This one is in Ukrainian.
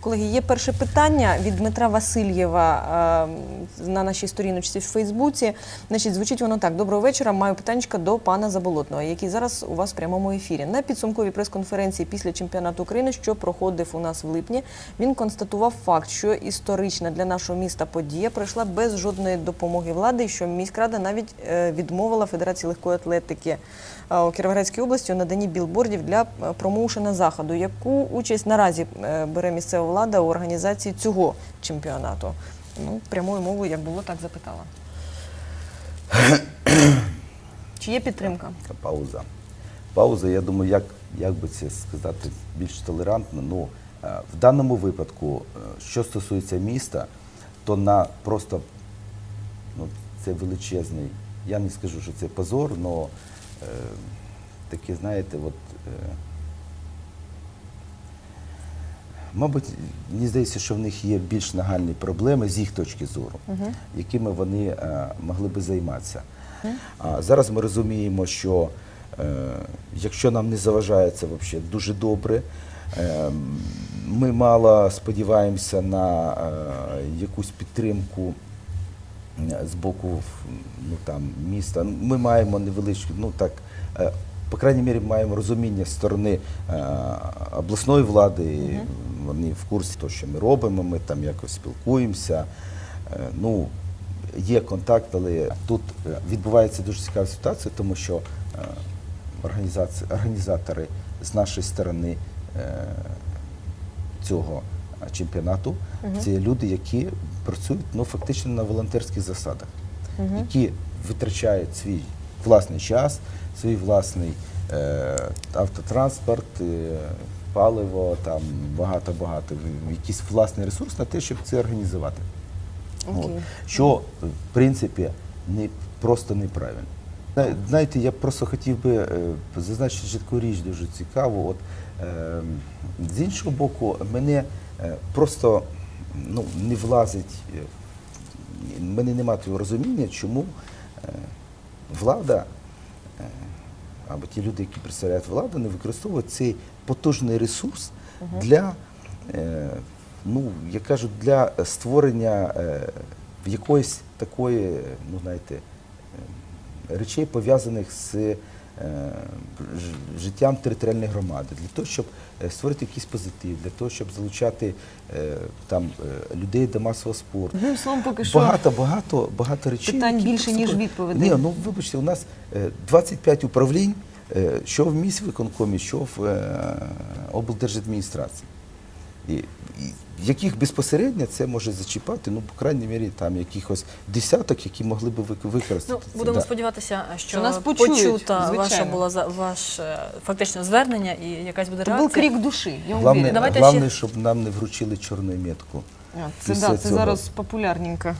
Колеги, є перше питання від Дмитра Васильєва е, на нашій сторіночці в Фейсбуці. Значить, звучить воно так: доброго вечора. Маю питаннячка до пана Заболотного, який зараз у вас в прямому ефірі. На підсумковій прес-конференції після чемпіонату України, що проходив у нас в липні, він констатував факт, що історична для нашого міста подія пройшла без жодної допомоги влади, і що міськрада навіть е, відмовила Федерації легкої атлетики е, у Кіровоградській області у наданні білбордів для е, промоушена заходу. Яку участь наразі бере місцева влада у організації цього чемпіонату? Ну, прямою мовою, як було, так запитала. Чи є підтримка? Пауза. Пауза, я думаю, як, як би це сказати більш толерантно. Ну, е, в даному випадку, е, що стосується міста, то на просто ну, це величезний, я не скажу, що це позор, але е, таке, знаєте, от. Е, Мабуть, мені здається, що в них є більш нагальні проблеми з їх точки зору, якими вони е, могли би займатися. А зараз ми розуміємо, що е, якщо нам не заважає це взагалі дуже добре, е, ми мало сподіваємося на е, якусь підтримку е, з боку ну, там, міста. Ми маємо невеличку, ну так, е, по крайній мірі, маємо розуміння з сторони е, обласної влади. Вони в курсі того, що ми робимо, ми там якось спілкуємося. Е, Ну, є контакт, але тут е, відбувається дуже цікава ситуація, тому що організатори з нашої сторони цього чемпіонату це люди, які працюють ну, фактично на волонтерських засадах, які витрачають свій власний час, свій власний е, автотранспорт, е, паливо, там багато-багато, якийсь власний ресурс на те, щоб це організувати. От. Що, в принципі, не, просто неправильно. Знаєте, я просто хотів би е, зазначити ще таку річ дуже цікаву. От, е, з іншого боку, мене е, просто ну, не влазить, е, в мене немає розуміння, чому влада е, або ті люди, які представляють владу, не використовують цей потужний ресурс для, е, ну, як кажуть, для створення е, якоїсь такої, ну, знаєте, речей, пов'язаних з життям територіальної громади, для того, щоб е, створити якийсь позитив, для того, щоб залучати е, там, е, людей до масового спорту. Одним словом, поки що Багато, багато, багато речей. Питань більше, ніж відповідей. Ні, ну вибачте, у нас е, 25 управлінь, е, що в міськвиконкомі, що в е, облдержадміністрації. І яких безпосередньо це може зачіпати, ну, по крайній мірі, там якихось десяток, які могли би вик- використати. Ну, будемо да. сподіватися, що, Що нас почують, почута ваша була за ваше фактично звернення і якась буде це реакція. був крик душі. Я Главне. Давайте ще- щоб нам не вручили чорну метку. А, Це, після да, це цього. зараз популярненько.